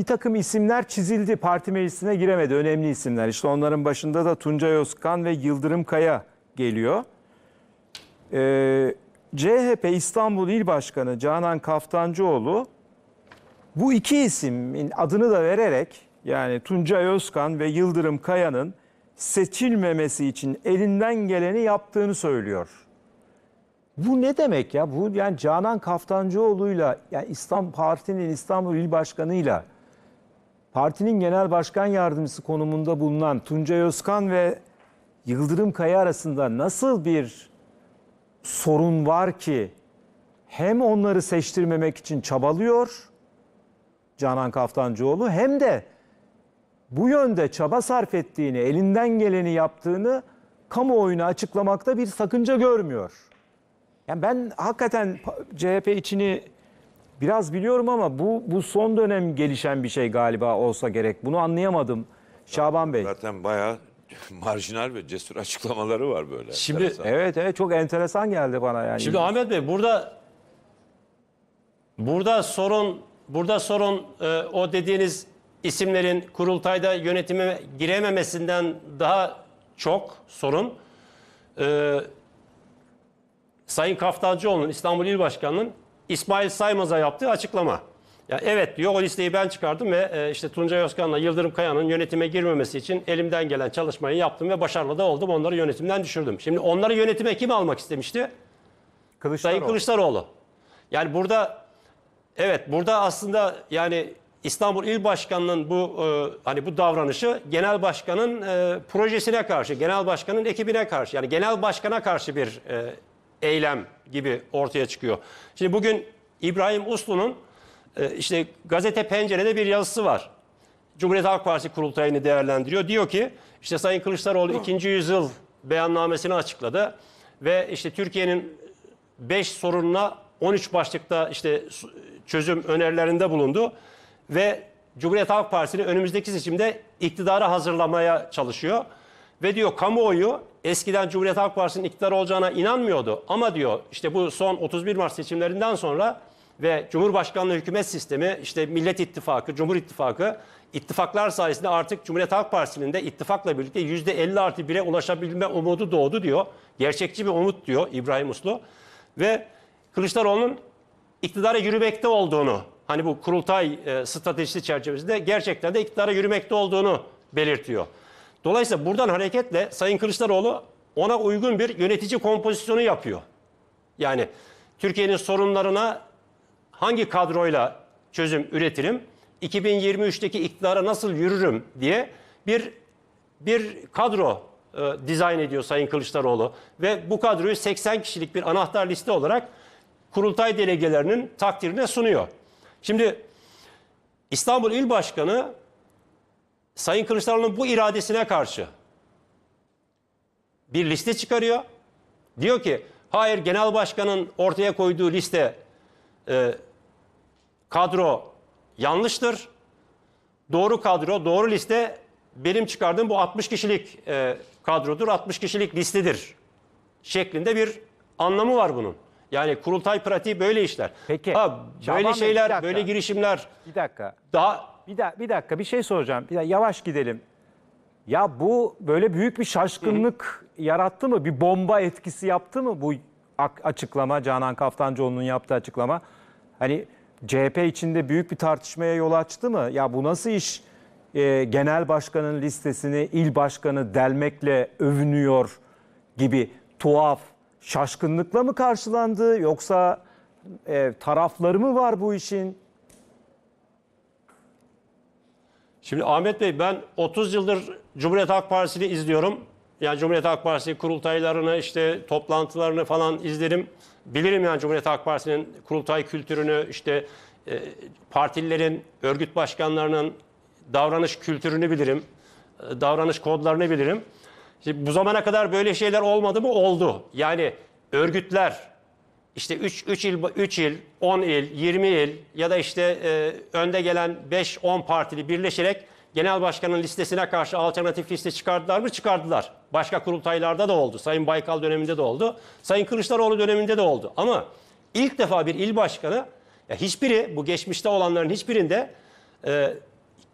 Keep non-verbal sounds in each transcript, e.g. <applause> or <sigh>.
bir takım isimler çizildi. Parti meclisine giremedi. Önemli isimler. İşte onların başında da Tuncay Özkan ve Yıldırım Kaya geliyor. Ee, CHP İstanbul İl Başkanı Canan Kaftancıoğlu bu iki ismin adını da vererek yani Tuncay Özkan ve Yıldırım Kaya'nın seçilmemesi için elinden geleni yaptığını söylüyor. Bu ne demek ya? Bu yani Canan Kaftancıoğlu'yla yani İstanbul Parti'nin İstanbul İl Başkanı'yla partinin genel başkan yardımcısı konumunda bulunan Tuncay Özkan ve Yıldırım Kaya arasında nasıl bir sorun var ki hem onları seçtirmemek için çabalıyor Canan Kaftancıoğlu hem de bu yönde çaba sarf ettiğini, elinden geleni yaptığını kamuoyuna açıklamakta bir sakınca görmüyor. Yani ben hakikaten CHP içini biraz biliyorum ama bu bu son dönem gelişen bir şey galiba olsa gerek. Bunu anlayamadım Şaban Bey. Zaten bayağı <laughs> marjinal ve cesur açıklamaları var böyle. Şimdi- Enteresan. Evet evet çok enteresan geldi bana yani. Şimdi Ahmet Bey burada burada sorun burada sorun e, o dediğiniz isimlerin kurultayda yönetime girememesinden daha çok sorun e, Sayın Kaftancıoğlu'nun İstanbul İl Başkanı'nın İsmail Saymaz'a yaptığı açıklama. Ya evet diyor o listeyi ben çıkardım ve e, işte Tuncay Özkan'la Yıldırım Kaya'nın yönetime girmemesi için elimden gelen çalışmayı yaptım ve başarılı da oldum. Onları yönetimden düşürdüm. Şimdi onları yönetime kim almak istemişti? Kılıçdaroğlu. Sayın Kılıçdaroğlu. Yani burada evet burada aslında yani İstanbul İl Başkanı'nın bu e, hani bu davranışı genel başkanın e, projesine karşı, genel başkanın ekibine karşı yani genel başkana karşı bir e, eylem gibi ortaya çıkıyor. Şimdi bugün İbrahim Uslu'nun e, işte gazete Pencere'de bir yazısı var. Cumhuriyet Halk Partisi kurultayını değerlendiriyor. Diyor ki işte Sayın Kılıçdaroğlu ikinci yüzyıl beyannamesini açıkladı ve işte Türkiye'nin 5 sorununa 13 başlıkta işte çözüm önerilerinde bulundu ve Cumhuriyet Halk Partisi'ni önümüzdeki seçimde iktidara hazırlamaya çalışıyor. Ve diyor kamuoyu eskiden Cumhuriyet Halk Partisi'nin iktidar olacağına inanmıyordu. Ama diyor işte bu son 31 Mart seçimlerinden sonra ve Cumhurbaşkanlığı hükümet sistemi işte Millet İttifakı, Cumhur İttifakı ittifaklar sayesinde artık Cumhuriyet Halk Partisi'nin de ittifakla birlikte %50 artı 1'e ulaşabilme umudu doğdu diyor. Gerçekçi bir umut diyor İbrahim Uslu. Ve Kılıçdaroğlu'nun iktidara yürümekte olduğunu, hani bu kurultay e, stratejisi çerçevesinde gerçekten de iktidara yürümekte olduğunu belirtiyor. Dolayısıyla buradan hareketle Sayın Kılıçdaroğlu ona uygun bir yönetici kompozisyonu yapıyor. Yani Türkiye'nin sorunlarına hangi kadroyla çözüm üretirim, 2023'teki iktidara nasıl yürürüm diye bir bir kadro e, dizayn ediyor Sayın Kılıçdaroğlu ve bu kadroyu 80 kişilik bir anahtar liste olarak kurultay delegelerinin takdirine sunuyor. Şimdi İstanbul İl Başkanı Sayın Kılıçdaroğlu'nun bu iradesine karşı bir liste çıkarıyor. Diyor ki hayır genel başkanın ortaya koyduğu liste e, kadro yanlıştır. Doğru kadro, doğru liste benim çıkardığım bu 60 kişilik e, kadrodur, 60 kişilik listedir şeklinde bir anlamı var bunun. Yani kurultay pratiği böyle işler. Peki, Ha, Şaban Bey, böyle bir şeyler, dakika. böyle girişimler Bir dakika. daha Bir, da, bir dakika bir şey soracağım. Bir dakika, yavaş gidelim. Ya bu böyle büyük bir şaşkınlık yarattı mı? Bir bomba etkisi yaptı mı bu açıklama? Canan Kaftancıoğlu'nun yaptığı açıklama. Hani CHP içinde büyük bir tartışmaya yol açtı mı? Ya bu nasıl iş? Ee, genel başkanın listesini il başkanı delmekle övünüyor gibi tuhaf şaşkınlıkla mı karşılandı? Yoksa e, tarafları mı var bu işin? Şimdi Ahmet Bey ben 30 yıldır Cumhuriyet Halk Partisi'ni izliyorum. Yani Cumhuriyet Halk Partisi kurultaylarını işte toplantılarını falan izlerim. Bilirim yani Cumhuriyet Halk Partisi'nin kurultay kültürünü işte e, partililerin, örgüt başkanlarının davranış kültürünü bilirim. e, davranış kodlarını bilirim. Şimdi bu zamana kadar böyle şeyler olmadı mı? Oldu. Yani örgütler işte 3 3 il 3 il, 10 il, 20 il ya da işte e, önde gelen 5-10 partili birleşerek genel başkanın listesine karşı alternatif liste çıkardılar mı? Çıkardılar. Başka kurultaylarda da oldu. Sayın Baykal döneminde de oldu. Sayın Kılıçdaroğlu döneminde de oldu. Ama ilk defa bir il başkanı ya hiçbiri bu geçmişte olanların hiçbirinde e,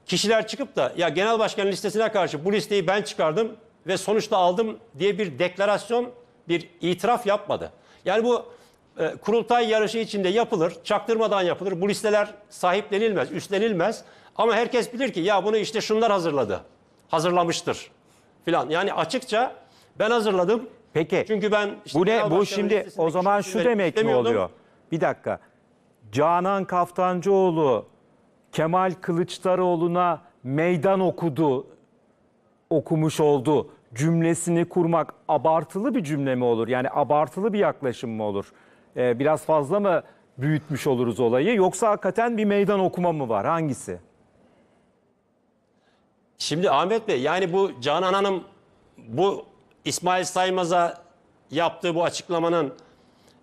kişiler çıkıp da ya genel başkan listesine karşı bu listeyi ben çıkardım ve sonuçta aldım diye bir deklarasyon, bir itiraf yapmadı. Yani bu e, kurultay yarışı içinde yapılır, çaktırmadan yapılır. Bu listeler sahiplenilmez, üstlenilmez. Ama herkes bilir ki ya bunu işte şunlar hazırladı, hazırlamıştır filan. Yani açıkça ben hazırladım. Peki. Çünkü ben işte bu ne? Bu şimdi o zaman şu isimleri demek mi oluyor? Bir dakika. Canan Kaftancıoğlu Kemal Kılıçdaroğlu'na meydan okudu, okumuş oldu cümlesini kurmak abartılı bir cümle mi olur? Yani abartılı bir yaklaşım mı olur? Ee, biraz fazla mı büyütmüş oluruz olayı yoksa hakikaten bir meydan okuma mı var? Hangisi? Şimdi Ahmet Bey yani bu Canan Hanım bu İsmail Saymaz'a yaptığı bu açıklamanın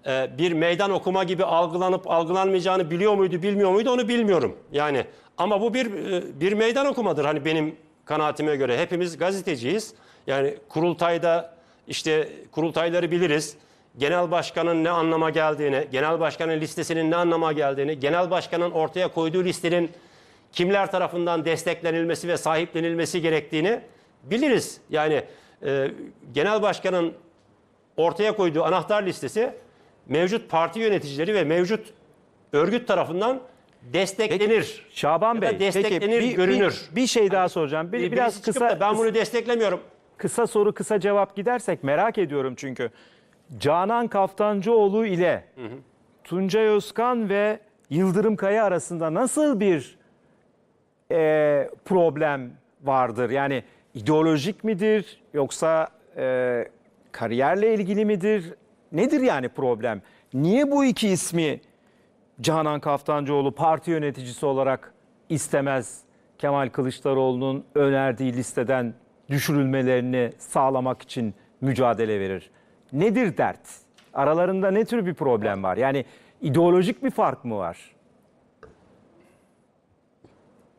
e, bir meydan okuma gibi algılanıp algılanmayacağını biliyor muydu bilmiyor muydu onu bilmiyorum. Yani ama bu bir e, bir meydan okumadır hani benim kanaatime göre. Hepimiz gazeteciyiz. Yani kurultayda işte kurultayları biliriz. Genel başkanın ne anlama geldiğini, genel başkanın listesinin ne anlama geldiğini, genel başkanın ortaya koyduğu listenin kimler tarafından desteklenilmesi ve sahiplenilmesi gerektiğini biliriz. Yani e, genel başkanın ortaya koyduğu anahtar listesi mevcut parti yöneticileri ve mevcut örgüt tarafından desteklenir. Şaban Ya da Bey, peki desteklenir, bir, görünür. bir, bir şey daha soracağım. Bir, Birisi biraz kısa ben bunu desteklemiyorum. kısa soru kısa cevap gidersek merak ediyorum çünkü. Canan Kaftancıoğlu ile Tuncay Özkan ve Yıldırım Kaya arasında nasıl bir e, problem vardır? Yani ideolojik midir yoksa e, kariyerle ilgili midir? Nedir yani problem? Niye bu iki ismi Canan Kaftancıoğlu parti yöneticisi olarak istemez Kemal Kılıçdaroğlu'nun önerdiği listeden düşürülmelerini sağlamak için mücadele verir. Nedir dert? Aralarında ne tür bir problem var? Yani ideolojik bir fark mı var?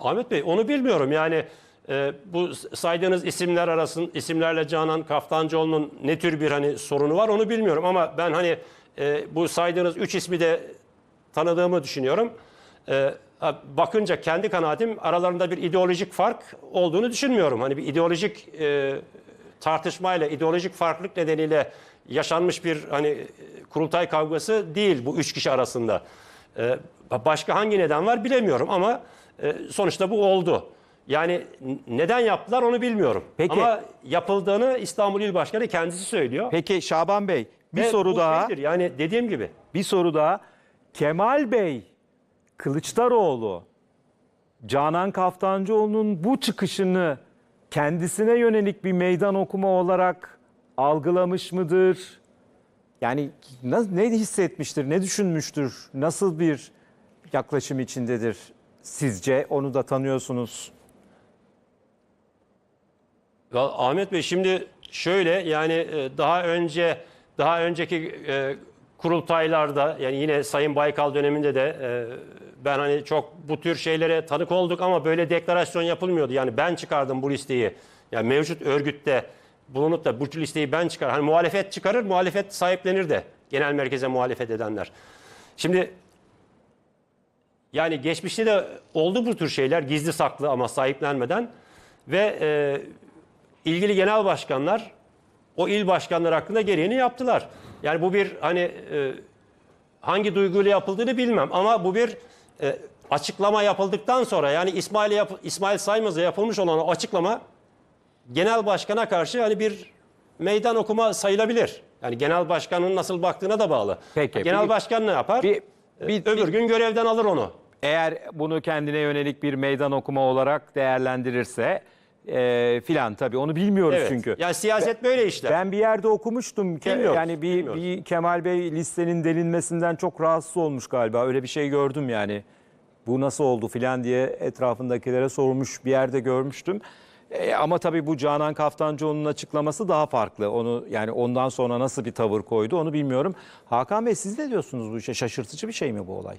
Ahmet Bey onu bilmiyorum. Yani e, bu saydığınız isimler arasın isimlerle Canan Kaftancıoğlu'nun ne tür bir hani sorunu var onu bilmiyorum ama ben hani e, bu saydığınız üç ismi de tanıdığımı düşünüyorum. E, bakınca kendi kanaatim aralarında bir ideolojik fark olduğunu düşünmüyorum. Hani bir ideolojik e, tartışmayla, ideolojik farklılık nedeniyle yaşanmış bir hani kurultay kavgası değil bu üç kişi arasında. E, başka hangi neden var bilemiyorum ama e, sonuçta bu oldu. Yani neden yaptılar onu bilmiyorum. Peki. Ama yapıldığını İstanbul İl Başkanı kendisi söylüyor. Peki Şaban Bey bir Ve soru bu daha. şeydir, Yani dediğim gibi Bir soru daha. Kemal Bey, Kılıçdaroğlu, Canan Kaftancıoğlu'nun bu çıkışını kendisine yönelik bir meydan okuma olarak algılamış mıdır? Yani ne hissetmiştir, ne düşünmüştür, nasıl bir yaklaşım içindedir sizce? Onu da tanıyorsunuz. Ya Ahmet Bey şimdi şöyle yani e, daha önce daha önceki e, kurultaylarda yani yine Sayın Baykal döneminde de e, ben hani çok bu tür şeylere tanık olduk ama böyle deklarasyon yapılmıyordu. Yani ben çıkardım bu listeyi. Yani mevcut örgütte bulunup da bu listeyi ben çıkar. Hani muhalefet çıkarır, muhalefet sahiplenir de genel merkeze muhalefet edenler. Şimdi yani geçmişte de oldu bu tür şeyler gizli saklı ama sahiplenmeden ve e, ilgili genel başkanlar o il başkanları hakkında gereğini yaptılar. Yani bu bir hani e, hangi duyguyla yapıldığını bilmem ama bu bir e, açıklama yapıldıktan sonra yani İsmail yap, İsmail Saymaz'a yapılmış olan o açıklama genel başkana karşı hani bir meydan okuma sayılabilir. Yani genel başkanın nasıl baktığına da bağlı. Peki, genel bir- başkan ne yapar? bir- E, bir- Öbür gün görevden alır onu. Eğer bunu kendine yönelik bir meydan okuma olarak değerlendirirse e, filan tabii onu bilmiyoruz Evet. çünkü. Yani siyaset böyle işler. Ben bir yerde okumuştum. Ke- Bilmiyoruz, yani bir, bilmiyoruz. bir Kemal Bey listenin delinmesinden çok rahatsız olmuş galiba. Öyle bir şey gördüm yani. Bu nasıl oldu filan diye etrafındakilere sormuş bir yerde görmüştüm. E, ama tabii bu Canan Kaftancıoğlu'nun açıklaması daha farklı. Onu yani ondan sonra nasıl bir tavır koydu onu bilmiyorum. Hakan Bey siz ne diyorsunuz bu işe? Şaşırtıcı bir şey mi bu olay?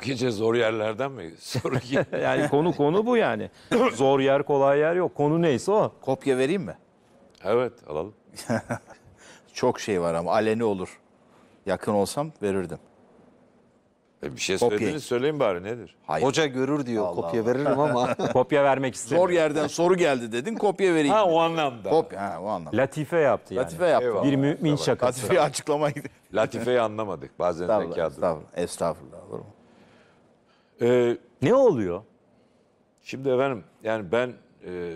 Bu gece zor yerlerden mi? <laughs> Soru. <laughs> Yani konu konu bu yani. Zor yer kolay yer yok. Konu neyse o. Kopya vereyim mi? evet alalım. <laughs> Çok şey var ama aleni olur. Yakın olsam verirdim. E, bir şey Kopya. söylediniz söyleyin bari nedir? Hayır. Hoca görür diyor. Allah kopya Allah. veririm ama. <laughs> Kopya vermek istemiyor. Zor yerden soru geldi dedin kopya vereyim. Ha o anlamda. Kopya ha o anlamda. Latife yaptı yani. Latife yaptı. Eyvallah. Bir mümin şakası. Latife'yi açıklamaydı. Latife'yi anlamadık bazen Estağfurullah, zekadır. estağfurullah, estağfurullah. Olur mu? Ee, Ne oluyor? şimdi efendim yani ben e,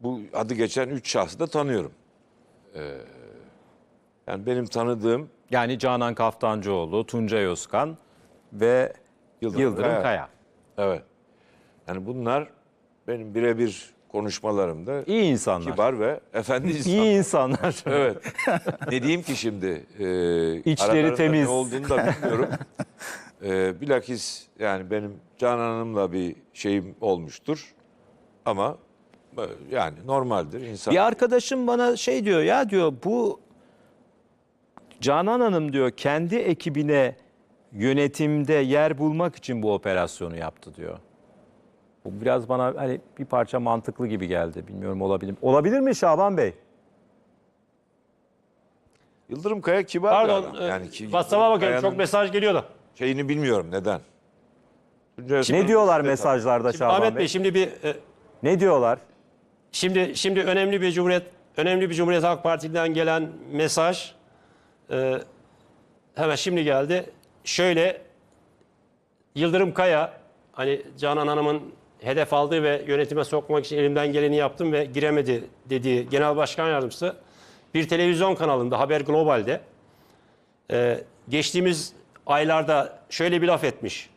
bu adı geçen üç şahsı da tanıyorum. Ee, yani benim tanıdığım Yani Canan Kaftancıoğlu, Tuncay Özkan ve Yıldırım Yıldırım, Kaya. Kaya. evet. Yani bunlar benim birebir konuşmalarımda İyi insanlar. kibar ve efendi insanlar. İyi insanlar. <laughs> Evet. ne diyeyim ki şimdi? E, İçleri temiz. Ne olduğunu da bilmiyorum. e, bilakis yani benim Canan Hanım'la bir şeyim olmuştur. Ama e, yani normaldir insan. Bir arkadaşım bana şey diyor ya diyor bu Canan Hanım diyor kendi ekibine yönetimde yer bulmak için bu operasyonu yaptı diyor. Bu biraz bana hani bir parça mantıklı gibi geldi. Bilmiyorum olabilir mi? Olabilir mi Şaban Bey? Yıldırım Kaya kibar bir Pardon. adam. e, Yani ki WhatsApp'a bakıyorum. Çok mesaj geliyor da. Şeyini bilmiyorum neden. Tuncay Ne diyorlar mesajlarda Şimdi Şaban Ahmet Bey? Bey şimdi bir e, Ne diyorlar? Şimdi şimdi önemli bir Cumhuriyet önemli bir Cumhuriyet Halk Partisi'nden gelen mesaj e, hemen şimdi geldi. Şöyle Yıldırım Kaya hani Canan Hanım'ın hedef aldığı ve yönetime sokmak için elimden geleni yaptım ve giremedi dediği Genel Başkan Yardımcısı bir televizyon kanalında Haber Global'de e, geçtiğimiz aylarda şöyle bir laf etmiş.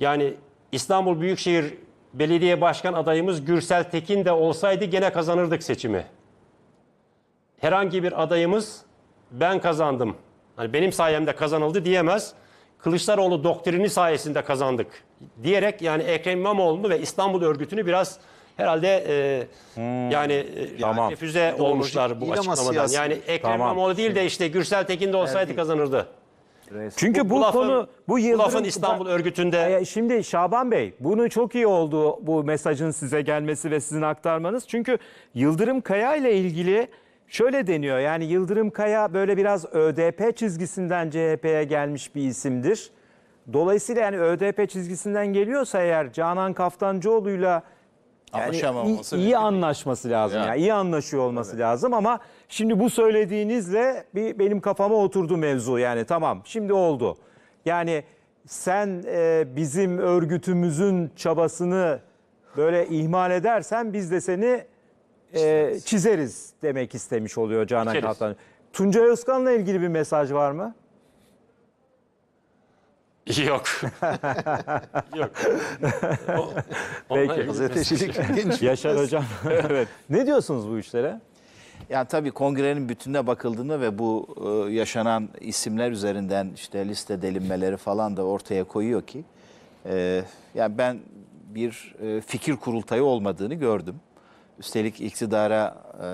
Yani İstanbul Büyükşehir Belediye Başkan adayımız Gürsel Tekin de olsaydı gene kazanırdık seçimi. Herhangi bir adayımız ben kazandım. Hani benim sayemde kazanıldı diyemez. Kılıçdaroğlu doktrini sayesinde kazandık diyerek yani Ekrem İmamoğlu'nu ve İstanbul örgütünü biraz herhalde e, yani e, Tamam. refüze olmuşlar bu açıklamadan. siyasi. Yani Ekrem Tamam. İmamoğlu değil de işte Gürsel Tekin de olsaydı kazanırdı. Çünkü bu, Bu lafın- konu bu Bu Yıldırım lafın İstanbul örgütünde Ya Şimdi Şaban Bey bunu çok iyi oldu bu mesajın size gelmesi ve sizin aktarmanız. Çünkü Yıldırım Kaya ile ilgili şöyle deniyor. Yani Yıldırım Kaya böyle biraz ÖDP çizgisinden CHP'ye gelmiş bir isimdir. Dolayısıyla yani ÖDP çizgisinden geliyorsa eğer Canan Kaftancıoğlu'yla yani iyi, iyi anlaşması lazım. Yani. Yani iyi anlaşıyor olması lazım ama şimdi bu söylediğinizle bir benim kafama oturdu mevzu. Yani tamam şimdi oldu. Yani sen e, bizim örgütümüzün çabasını böyle ihmal edersen biz de seni e, çizeriz demek istemiş oluyor Canan Çizeriz. Kaptan. Tuncay Özkan'la ilgili bir mesaj var mı? yok. <laughs> yok. O- Peki. onlar- Gazetecilik ilginç. Yaşar Hocam. <laughs> evet. Ne diyorsunuz bu işlere? Yani tabii kongrenin bütününe bakıldığında ve bu e, yaşanan isimler üzerinden işte liste delinmeleri falan da ortaya koyuyor ki e, yani ben bir e, fikir kurultayı olmadığını gördüm. Üstelik iktidara e,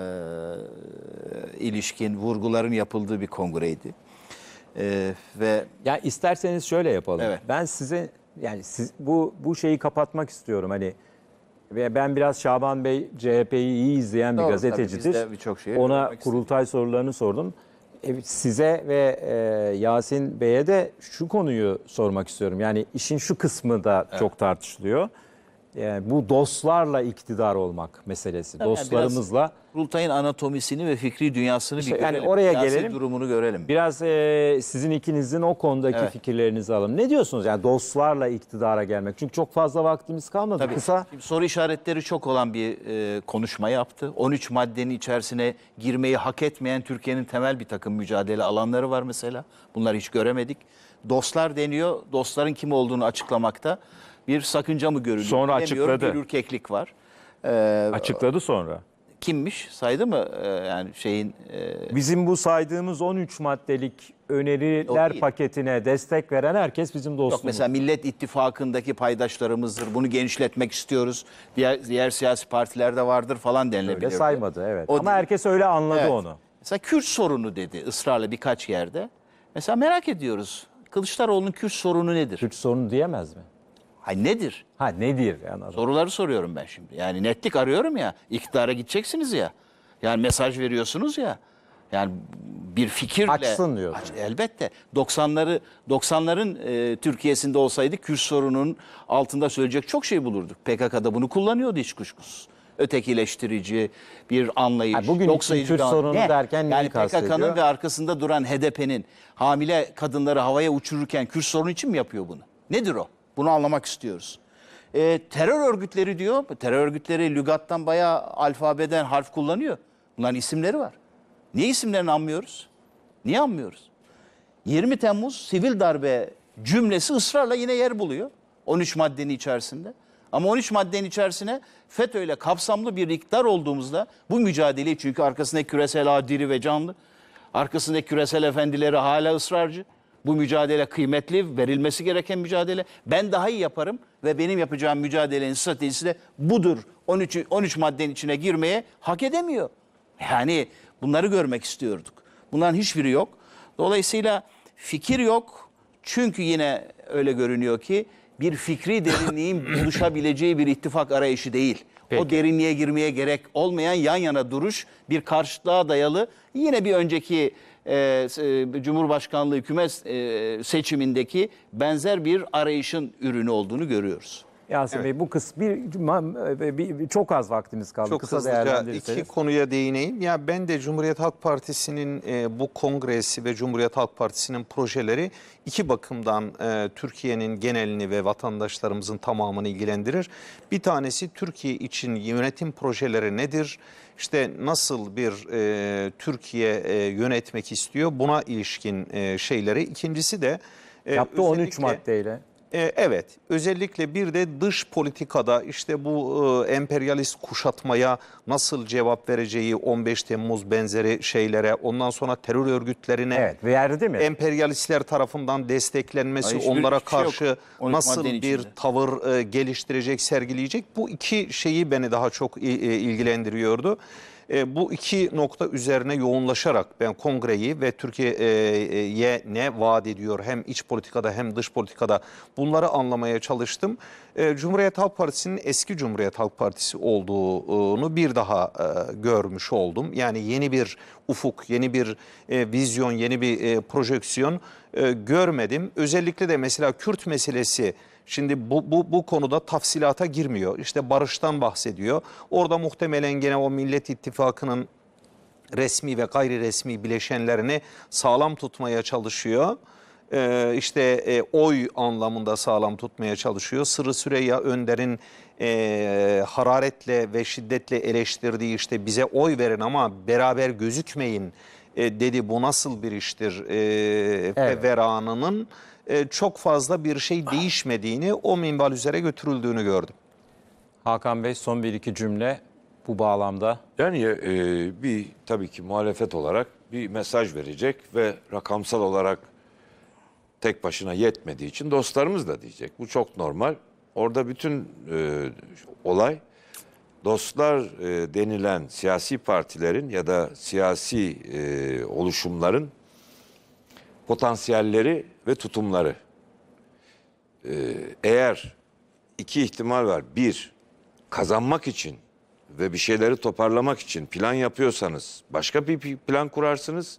ilişkin vurguların yapıldığı bir kongreydi. E, ve Ya isterseniz şöyle yapalım. Evet. Ben size yani siz, bu bu şeyi kapatmak istiyorum hani ve ben biraz Şaban Bey CHP'yi iyi izleyen bir Doğru, gazetecidir. biz de birçok şeyi Ona kurultay sorularını sordum. E, size ve e, Yasin Bey'e de şu konuyu sormak istiyorum. Yani işin şu kısmı da çok tartışılıyor. Yani bu dostlarla iktidar olmak meselesi. Tabii yani Dostlarımızla kurultayın anatomisini ve fikri dünyasını İşte bir yani görelim. oraya Siyasi gelelim. durumunu görelim. Biraz e, sizin ikinizin o konudaki Evet. fikirlerinizi alalım. Ne diyorsunuz yani dostlarla iktidara gelmek? Çünkü çok fazla vaktimiz kalmadı. Tabii. Kısa Şimdi soru işaretleri çok olan bir e, konuşma yaptı. 13 maddenin içerisine girmeyi hak etmeyen Türkiye'nin temel bir takım mücadele alanları var mesela. Bunları hiç göremedik. Dostlar deniyor. Dostların kim olduğunu açıklamakta bir sakınca mı görülüyor? Sonra açıkladı. Bir ürkeklik var. Ee, açıkladı sonra. kimmiş? Saydı mı Ee, yani şeyin e, Bizim bu saydığımız 13 maddelik öneriler paketine destek veren herkes bizim dostumuz. Yok mesela Millet İttifakı'ndaki paydaşlarımızdır. Bunu genişletmek istiyoruz. Diğer, diğer siyasi partilerde vardır falan denilebilir. öyle saymadı evet. O Ama değil. herkes öyle anladı Evet. onu. Mesela Kürt sorunu dedi ısrarla birkaç yerde. Mesela merak ediyoruz. Kılıçdaroğlu'nun Kürt sorunu nedir? Türk sorunu diyemez mi? Hay nedir? Ha nedir yani? adam? Soruları soruyorum ben şimdi. Yani netlik arıyorum ya. İktidara gideceksiniz ya. Yani mesaj veriyorsunuz ya. Yani bir fikirle Açsın diyor. Aç- elbette 90'ları 90'ların e, Türkiye'sinde olsaydı Kürt sorunun altında söyleyecek çok şey bulurduk. PKK'da bunu kullanıyordu hiç kuşkusuz. Ötekileştirici bir anlayış. Ha, bugün yok sayıcı Kürt sorunu Ne? derken neyi yani? PKK'nın ve arkasında duran HDP'nin hamile kadınları havaya uçururken Kürt sorunu için mi yapıyor bunu? Nedir o? Bunu anlamak istiyoruz. E, terör örgütleri diyor. Terör örgütleri lügattan bayağı alfabeden harf kullanıyor. Bunların isimleri var. Niye isimlerini anmıyoruz? Niye anmıyoruz? 20 Temmuz sivil darbe cümlesi ısrarla yine yer buluyor. 13 maddenin içerisinde. Ama 13 maddenin içerisine FETÖ ile kapsamlı bir iktidar olduğumuzda bu mücadeleyi çünkü arkasındaki küresel ağ diri ve canlı. Arkasındaki küresel efendileri hala ısrarcı. Bu mücadele kıymetli, verilmesi gereken mücadele. Ben daha iyi yaparım ve benim yapacağım mücadelenin stratejisi de budur. 13, 13 maddenin içine girmeye hak edemiyor. Yani bunları görmek istiyorduk. Bunların hiçbiri yok. Dolayısıyla fikir yok. Çünkü yine öyle görünüyor ki bir fikri derinliğin <coughs> buluşabileceği bir ittifak arayışı değil. O derinliğe girmeye gerek olmayan yan yana duruş bir karşıtlığa dayalı yine bir önceki e, e, Cumhurbaşkanlığı hükümet e, seçimindeki benzer bir arayışın ürünü olduğunu görüyoruz. Yasin Bey bu kız bir, bir- bir- çok az vaktimiz kaldı. Çok Kısa hızlıca değerlendirirseniz. iki konuya değineyim. Ya ben de Cumhuriyet Halk Partisi'nin e, bu kongresi ve Cumhuriyet Halk Partisi'nin projeleri iki bakımdan e, Türkiye'nin genelini ve vatandaşlarımızın tamamını ilgilendirir. Bir tanesi Türkiye için yönetim projeleri nedir? İşte nasıl bir e, Türkiye e, yönetmek istiyor? Buna ilişkin e, şeyleri. İkincisi de e, Yaptı 13 özellikle- maddeyle. E, Evet, özellikle bir de dış politikada işte bu e, emperyalist kuşatmaya nasıl cevap vereceği 15 Temmuz benzeri şeylere, ondan sonra terör örgütlerine Evet verdi mi? emperyalistler tarafından desteklenmesi, Ay, hiçbir onlara şey yok. karşı 12 nasıl maddenin bir içinde. tavır e, geliştirecek, sergileyecek bu iki şeyi beni daha çok i- e, ilgilendiriyordu. E, bu iki nokta üzerine yoğunlaşarak ben kongreyi ve Türkiye'ye ne vaat ediyor hem iç politikada hem dış politikada bunları anlamaya çalıştım. E, Cumhuriyet Halk Partisi'nin eski Cumhuriyet Halk Partisi olduğunu bir daha e, görmüş oldum. Yani yeni bir ufuk, yeni bir e, vizyon, yeni bir e, projeksiyon e, görmedim. Özellikle de mesela Kürt meselesi Şimdi bu, bu, bu konuda tafsilata girmiyor. İşte barıştan bahsediyor. Orada muhtemelen gene o Millet İttifakı'nın resmi ve gayri resmi bileşenlerini sağlam tutmaya çalışıyor. Ee, işte e, oy anlamında sağlam tutmaya çalışıyor. Sırrı Süreyya Önder'in e, hararetle ve şiddetle eleştirdiği işte bize oy verin ama beraber gözükmeyin e, dedi. Bu nasıl bir iştir? E, Evet. Feveranının e, çok fazla bir şey değişmediğini o minval üzere götürüldüğünü gördüm. Hakan Bey son bir iki cümle bu bağlamda. Yani e, bir tabii ki muhalefet olarak bir mesaj verecek ve rakamsal olarak tek başına yetmediği için dostlarımız da diyecek. Bu çok normal. Orada bütün e, olay dostlar e, denilen siyasi partilerin ya da siyasi e, oluşumların potansiyelleri ve tutumları. E, eğer iki ihtimal var. Bir, kazanmak için ve bir şeyleri toparlamak için plan yapıyorsanız başka bir plan kurarsınız.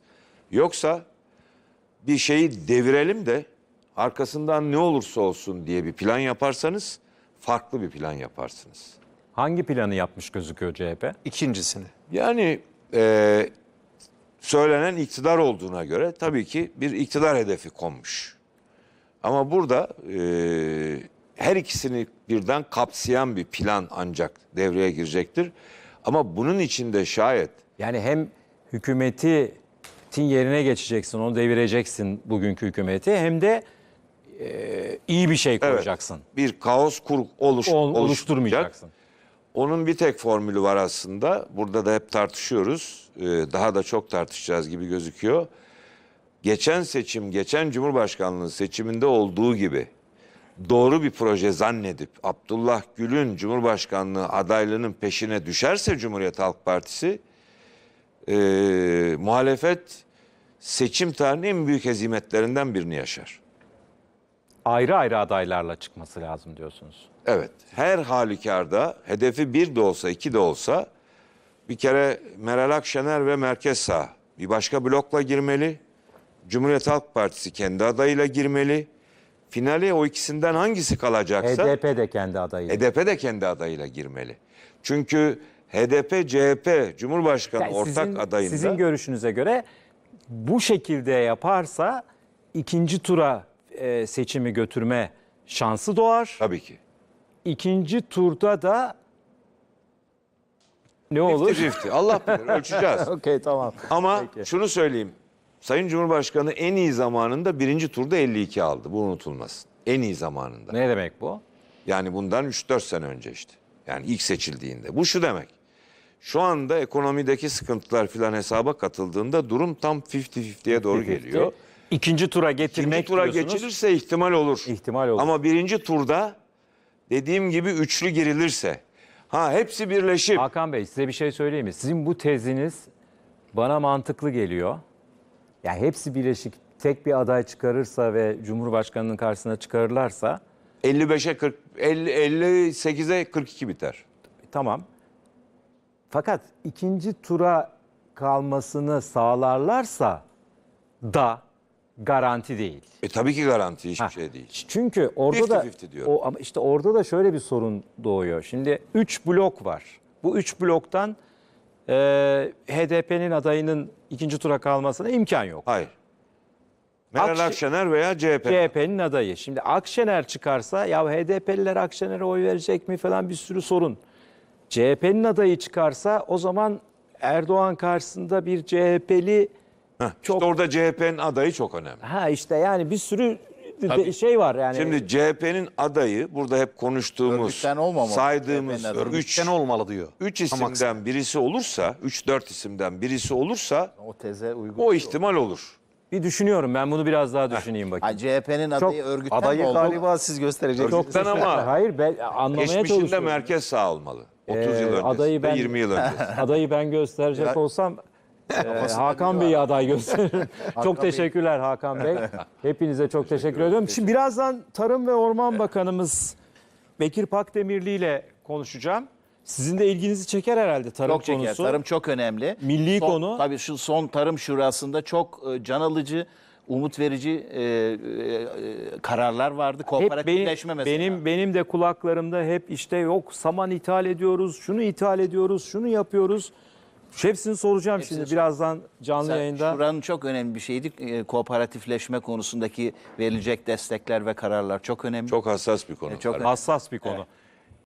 Yoksa bir şeyi devirelim de arkasından ne olursa olsun diye bir plan yaparsanız farklı bir plan yaparsınız. Hangi planı yapmış gözüküyor CHP? İkincisini. Yani e, söylenen iktidar olduğuna göre tabii ki bir iktidar hedefi konmuş. Ama burada e, her ikisini birden kapsayan bir plan ancak devreye girecektir. Ama bunun içinde şayet Yani hem hükümeti tin yerine geçeceksin, onu devireceksin bugünkü hükümeti hem de e, iyi bir şey koyacaksın. bir kaos kur, oluş, Ol- oluşturmayacak. oluşturmayacaksın. Onun bir tek formülü var aslında. Burada da hep tartışıyoruz. Ee, daha da çok tartışacağız gibi gözüküyor. Geçen seçim, geçen Cumhurbaşkanlığı seçiminde olduğu gibi doğru bir proje zannedip Abdullah Gül'ün Cumhurbaşkanlığı adaylığının peşine düşerse Cumhuriyet Halk Partisi e, muhalefet seçim tarihinin en büyük hezimetlerinden birini yaşar. Ayrı ayrı adaylarla çıkması lazım diyorsunuz. Evet, her halükarda hedefi bir de olsa, iki de olsa bir kere Meral Akşener ve Merkez Sağ bir başka blokla girmeli. Cumhuriyet Halk Partisi kendi adayıyla girmeli. Finale o ikisinden hangisi kalacaksa HDP de kendi adayı. HDP de kendi adayıyla girmeli. Çünkü HDP, CHP, Cumhurbaşkanı Yani ortak sizin, adayında Sizin görüşünüze göre bu şekilde yaparsa ikinci tura e, seçimi götürme şansı doğar. tabii ki. İkinci turda da ne olur? 50-50. Allah <laughs> bilir ölçeceğiz. Okey tamam. Ama Peki. şunu söyleyeyim. Sayın Cumhurbaşkanı en iyi zamanında birinci turda 52 aldı. Bu unutulmasın. En iyi zamanında. Ne demek bu? Yani bundan 3-4 sene önce işte. Yani ilk seçildiğinde. Bu şu demek. Şu anda ekonomideki sıkıntılar filan hesaba katıldığında durum tam 50-50'ye doğru geliyor. İkinci tura getirmek İkinci tura diyorsunuz. geçilirse ihtimal olur. İhtimal olur. Ama birinci turda dediğim gibi üçlü girilirse. Ha hepsi birleşip Hakan Bey size bir şey söyleyeyim mi? Sizin bu teziniz bana mantıklı geliyor. Yani hepsi birleşik tek bir aday çıkarırsa ve Cumhurbaşkanı'nın karşısına çıkarırlarsa 55'e 40 50 58'e 42 biter. tamam. Fakat ikinci tura kalmasını sağlarlarsa da garanti değil. E tabii ki garanti hiçbir Ha, şey değil. Çünkü orada da 50-50 diyorum. o ama işte orada da şöyle bir sorun doğuyor. Şimdi 3 blok var. Bu 3 bloktan e, HDP'nin adayının ikinci tura kalmasına imkan yok. Hayır. Meral Akşe- Akşener veya CHP. CHP'nin adayı. Şimdi Akşener çıkarsa ya HDP'liler Akşener'e oy verecek mi falan bir sürü sorun. CHP'nin adayı çıkarsa o zaman Erdoğan karşısında bir CHP'li Heh, çok- İşte orada CHP'nin adayı çok önemli. ha işte yani bir sürü de- şey var yani. Şimdi CHP'nin adayı burada hep konuştuğumuz, Örgütten olmamalı. saydığımız CHP'nin adayı. 3 Örgütten olmalı diyor. üç isimden birisi olursa, 3-4 isimden birisi olursa O teze uygun. o ihtimal olur. bir düşünüyorum ben bunu biraz daha düşüneyim bakayım. Ha, CHP'nin adayı örgütten mi Adayı oldu? galiba siz göstereceksiniz. Örgütten ama <laughs> Hayır ben anlamaya geçmişinde çalışıyorum. merkez sağ olmalı. 30 Ee, yıl öncesinde, adayı ben- 20 yıl öncesinde. <laughs> Adayı ben gösterecek olsam e, Hakan Bey'i aday gösteririm. <laughs> çok teşekkürler Hakan Bey. <laughs> Hepinize çok teşekkür ediyorum. Şimdi birazdan Tarım ve Orman Bakanımız Bekir Pakdemirli ile konuşacağım. Sizin de ilginizi çeker herhalde tarım Çok çeker. konusu. Tarım çok önemli. Milli Son- konu. Tabii şu son tarım şurasında çok e, can alıcı, umut verici e, e, kararlar vardı. Hep Kooperatifleşme benim, mesela. benim benim de kulaklarımda hep işte yok saman ithal ediyoruz, şunu ithal ediyoruz, şunu yapıyoruz. Hepsini soracağım şimdi birazdan canlı Mesela yayında. Şuranın çok önemli bir şeydi. E, kooperatifleşme konusundaki verilecek destekler ve kararlar çok önemli. Çok hassas bir konu. çok tabii. Hassas bir konu.